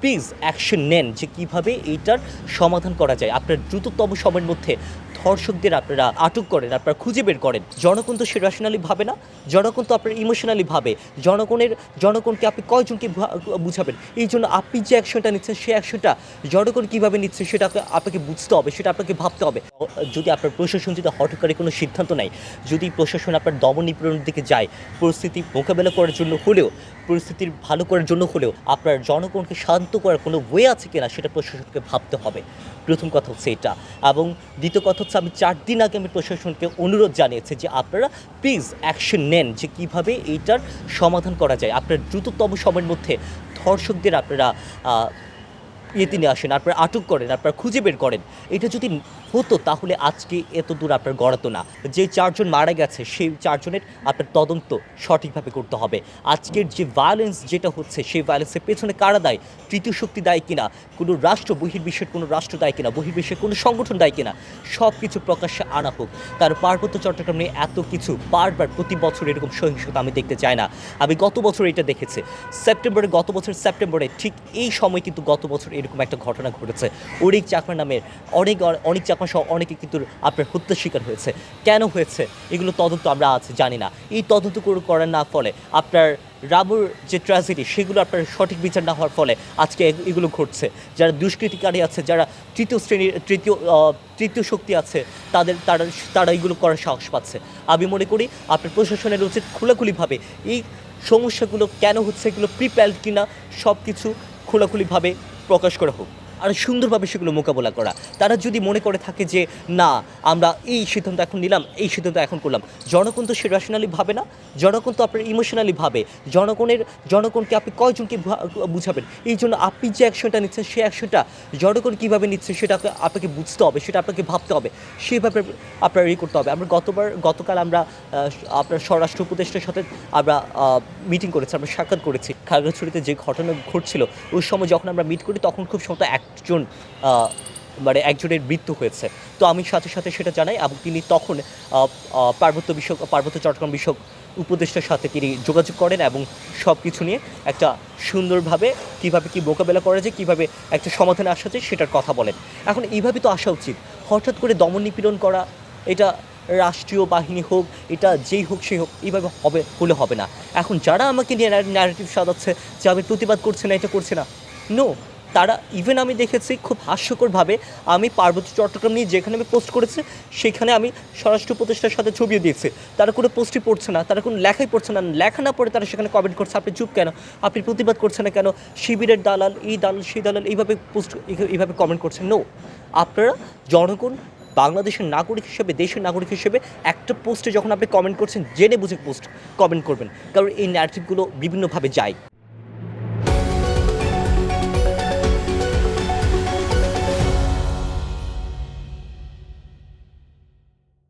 Please action নেন যে কীভাবে এইটার সমাধান করা যায়। আপনার দ্রুততম সময়ের মধ্যে ধর্ষকদের আপনারা আটক করেন, আপনারা খুঁজে বের করেন। জনগণ তো সে রেশনালি ভাবে না। জনগণ তো আপনার ইমোশনালি ভাবে। জনগণের, জনগণকে আপনি কয়জনকে বুঝাবেন? এই জন্য আপনি যে অ্যাকশনটা নিচ্ছেন সেই অ্যাকশনটা জনগণ কীভাবে নিচ্ছে সেটা আপনাকে বুঝতে হবে, সেটা আপনাকে ভাবতে হবে। যদি আপনার প্রশাসন যদি হঠকারী কোনো সিদ্ধান্ত নেয়, যদি প্রশাসন আপনার দমন নিপীড়নের দিকে যায়, পরিস্থিতি মোকাবেলা করার জন্য হলেও পরিস্থিতির ভালো করার জন্য হলেও আপনার জনগণকে শান্ত করার কোনো ওয়ে আছে কিনা সেটা প্রশাসনকে ভাবতে হবে। প্রথম কথা হচ্ছে এটা। এবং দ্বিতীয় কথা হচ্ছে আমি চার দিন আগে আমি প্রশাসনকে অনুরোধ জানিয়েছি যে আপনারা প্লিজ অ্যাকশন নেন যে কীভাবে এইটার সমাধান করা যায়। আপনার দ্রুততম সময়ের মধ্যে ধর্ষকদের আপনারা আহ, ইয়েতে নিয়ে আসেন আপনারা আটক করেন আপনারা খুঁজে বের করেন। এটা যদি হতো তাহলে আজকে এত দূর আপনার গড়াতো না। যে চারজন মারা গেছে সেই চারজনের আপনার তদন্ত সঠিকভাবে করতে হবে। আজকের যে ভায়োলেন্স যেটা হচ্ছে সেই ভায়োলেন্সের পেছনে কারা দায়? তৃতীয় শক্তি দায় কিনা? কোনো রাষ্ট্র বহির্বিশ্বের কোনো রাষ্ট্র দায় কিনা? বহির্বিশ্বের কোনো সংগঠন দায় কিনা? সব কিছু প্রকাশ্যে আনা হোক। তার পার্বত্য চট্টগ্রাম নিয়ে এত কিছু বারবার প্রতি বছর এরকম সহিংসতা আমি দেখতে চাই না। আমি গত বছর এটা দেখেছি। সেপ্টেম্বরে গত বছর সেপ্টেম্বরে ঠিক এই সময় কিন্তু গত বছর এরকম একটা ঘটনা ঘটেছে। অনেক চাকমা নামের অনেক অনেক চাকমা সহ অনেকে কিন্তু আপনার হত্যার শিকার হয়েছে। কেন হয়েছে? এগুলো তদন্ত আমরা আছে জানি না। এই তদন্ত করার না ফলে আপনার রাবুর যে ট্র্যাজেডি সেগুলো আপনার সঠিক বিচার না হওয়ার ফলে আজকে এগুলো ঘটছে। যারা দুষ্কৃতিকারী আছে, যারা তৃতীয় শ্রেণির, তৃতীয় তৃতীয় শক্তি আছে, তাদের, তারা তারা এগুলো করার সাহস পাচ্ছে। আমি মনে করি আপনার প্রশাসনের উচিত খোলাখুলিভাবে এই সমস্যাগুলো কেন হচ্ছে, এগুলো প্রিপ্যাল্ড কিনা সব কিছু খোলাখুলিভাবে প্রকাশ করা হোক। আর সুন্দরভাবে সেগুলো মোকাবেলা করা। তারা যদি মনে করে থাকে যে, না, আমরা এই সিদ্ধান্ত এখন নিলাম, এই সিদ্ধান্ত এখন করলাম। জনগণ তো সে রেশনালি ভাবে না। জনগণ তো আপনার ইমোশনালি ভাবে। জনগণের, জনগণকে আপনি কয়জনকে বুঝাবেন? এই জন্য আপনি যে অ্যাকশনটা নিচ্ছেন সেই অ্যাকশনটা জনগণ কীভাবে নিচ্ছে, সেটা আপনাকে বুঝতে হবে, সেটা আপনাকে ভাবতে হবে। সেভাবে আপনার ইয়ে করতে হবে। আমরা গতবার, গতকাল আমরা আপনার স্বরাষ্ট্র উপদেষ্টার সাথে আমরা মিটিং করেছি, আমরা সাক্ষাৎ করেছি। খাগড়াছড়িতে যে ঘটনা ঘটছিল, ওই সময় যখন আমরা মিট করি, তখন খুব সম্ভবত একজন মানে একজনের মৃত্যু হয়েছে। তো আমি সাথে সাথে সেটা জানাই এবং তিনি তখন পার্বত্য বিষয়ক, পার্বত্য চট্টগ্রাম বিষয়ক উপদেষ্টার সাথে তিনি যোগাযোগ করেন এবং সব কিছু নিয়ে একটা সুন্দরভাবে কীভাবে কি মোকাবেলা করা যায়, কীভাবে একটা সমাধানে আসা যায় সেটার কথা বলেন। এখন এইভাবে তো আসা উচিত। হঠাৎ করে দমন নিপীড়ন করা, এটা রাষ্ট্রীয় বাহিনী হোক, এটা যেই হোক সেই হোক, এইভাবে হবে, হলে হবে না। এখন যারা আমাকে নিয়ে ন্যারেটিভ সাজাচ্ছে যে আমি প্রতিবাদ করছে না, এটা করছে না নো তারা ইভেন আমি দেখেছি খুব হাস্যকরভাবে আমি পার্বত্য চট্টগ্রাম নিয়ে যেখানে আমি পোস্ট করেছি, সেখানে আমি স্বরাষ্ট্র প্রতিষ্ঠার সাথে ছবিও দিয়েছি। তারা কোনো পোস্টই পড়ছে না, তারা কোনো লেখাই পড়ছে না, লেখা না পড়ে তারা সেখানে কমেন্ট করছে, আপনি চুপ কেন? আপনি প্রতিবাদ করছেন না কেন? শিবিরের দালাল, এই দালাল, সেই দালাল, এইভাবে পোস্ট এইভাবে কমেন্ট করছেন নো আপনারা জনগণ, বাংলাদেশের নাগরিক হিসেবে, দেশের নাগরিক হিসেবে একটা পোস্টে যখন আপনি কমেন্ট করছেন, জেনে বুঝে পোস্ট কমেন্ট করবেন। কারণ এই ন্যারেটিভগুলো বিভিন্নভাবে যায়।